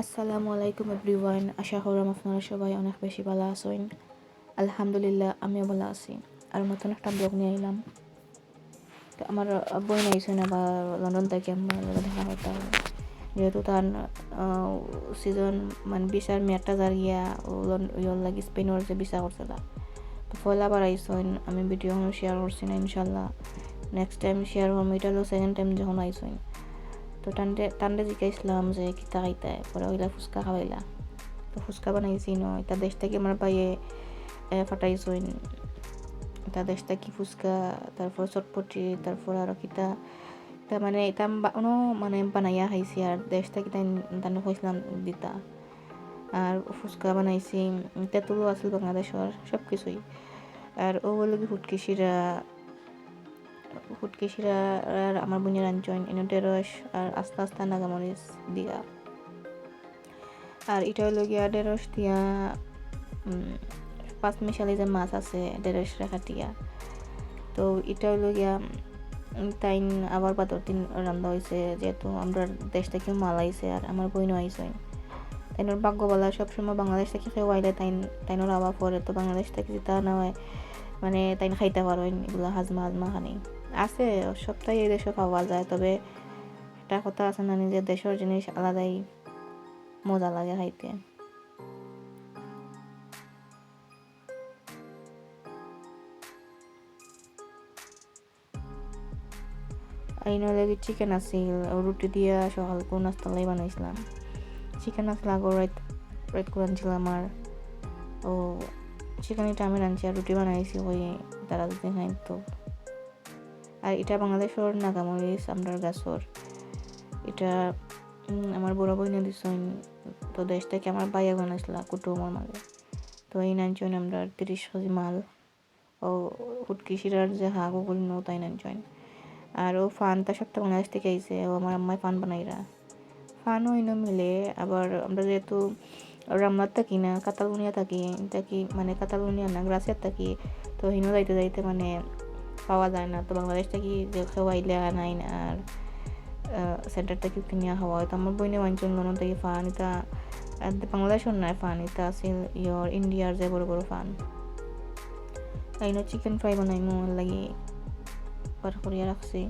আসসালামু আলাইকুম এভরিওয়ান। আশা করলাম আপনারা সবাই অনেক বেশি ভালো আছেন। আলহামদুলিল্লাহ, আমিও ভালো আছি। আর নতুন একটা ব্লগ নিয়ে এলাম তো আমার বই নাইছেন আবার লন্ডন থেকে আমার দেখা হবে। যেহেতু তার সিজন মানে বিচার মেয়ারটা যার গিয়া ও ইয়র লাগি স্পেনের যে বিচার করছিল তো। পয়লা বার আইসেন আমি ভিডিও শেয়ার করছি না, ইনশাল্লাহ। নেক্সট টাইম শেয়ার করব, এটা হলো সেকেন্ড টাইম যখন আইসেন তো টান্ডে টান্ডে জিজ্ঞাসলাম যে কিতা খাইতে পরে ওইলা ফুচকা খাওয়াইলা তো ফুচকা বানাইছি ন এটা দেশ থেকে আমার পাইয়ে ফাটাইছইন এটা দেশ থেকে ফুচকা, তারপর চটপটি, তারপর আরও কিতা তা। মানে এটা অনো মানে বানাইয়া খাইছি আর দেশ থেকে তানে কইছিলাম দিতা আর ফুচকা বানাইছি, তেঁতুলও আছিল বাংলাদেশের সব কিছুই আর ও বলে কি ফুটকি শিরা আর আমার বোনের আনচন এনে ঢেঁড়স আর আস্তে আস্তে নাগামরিচ দিয়া আর এটা হলো গিয়া ঢেঁড়স দিয়া পাঁচ মিশালি যে মাছ আছে ঢেঁড়স রেখা দিয়া। তো এটা হলো গিয়া তাই আবার পাতর দিন রান্না হয়েছে যেহেতু আমরা দেশ থেকে মাল আইছে আর আমার বইনও আইছে। তাইনোর ভাগ্যবালা সবসময় বাংলাদেশ থেকে কেউ আইলে তাইন, তাইনোর আবার পরে তো বাংলাদেশ থেকে যেটা না হয় মানে তাই খাইতে পারেন এগুলো হাজমা হাজমা খানি আছে সপ্তাহে এই দেশে পাওয়া যায়, তবে একটা কথা আছে না, নিজের দেশের জিনিস আলাদাই মজা লাগে খাইতে। এই নলে চিকেন আছিল রুটি দিয়া সকাল কোন নাস্তালাই বানাইছিলাম। চিকেন আসলে আগর রাইত রাইত করে আনছিলাম আর, ও চিকেন এটা আমি রাঁধছি আর রুটি বানাইছি, ওই তারা যদি খাই তো। আর এটা বাংলাদেশের নাগামরিচ, আমরার গাছর এটা আমার বড় বই দিছেন তো দেশ থেকে আমার বাইয়া বানাইছিল কুটুমর মাঝে তো এই নাইনজন আমরা তিরিশ কেজি মাল। ও হুটকি শিরার যে হাগ ওগুলি নো, তাই নাইনজন আর ও ফানটা সবটা বাংলাদেশ থেকে আইছে, ও আমার আম্মাই ফান বানাইরা। ফানও ইনো মিলে, আবার আমরা যেহেতু রামনাথ থাকি না, কাতালুনিয়া থাকি থাকি মানে কাতালুনিয়া না, গ্রাসিয়ার থাকি, তো হিনো যাইতে যাইতে মানে পাওয়া যায় না। তো বাংলাদেশ থেকে খাওয়াইলে নাই না আর সেন্টার থেকে কিনিয়া খাওয়া হয়। তো আমার বইনে অঞ্চল লন্ডন থেকে ফান এটা বাংলাদেশের নয় ফান এটা আছিল ইয়র ইন্ডিয়ার যে বড় বড় ফান তাইনো চিকেন ফ্রাই বানাইমু লাগি বার করিয়া রাখছি।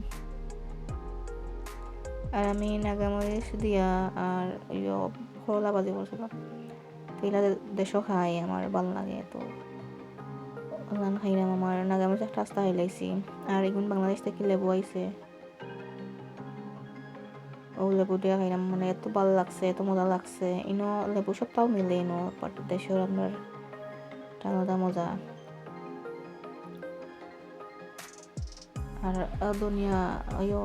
আর আমি নাগামরিচ দিয়া আর ইয় করলা বাজি করছিলাম। এগুলা দেশও খাই, আমার ভালো লাগে তো ওখান খাইলাম আমার নাগামরিচ একটা রাস্তা হাইলাইছি আর এগুন বাংলাদেশ থেকে লেবু আইছে ও লেবু দিয়া খাইলাম মানে এত ভালো লাগছে এত মজা লাগছে ইনো লেবু সবটাও মিলে ইনো বাট দেশের আপনার আলাদা মজা আর দুনিয়া ইয়ে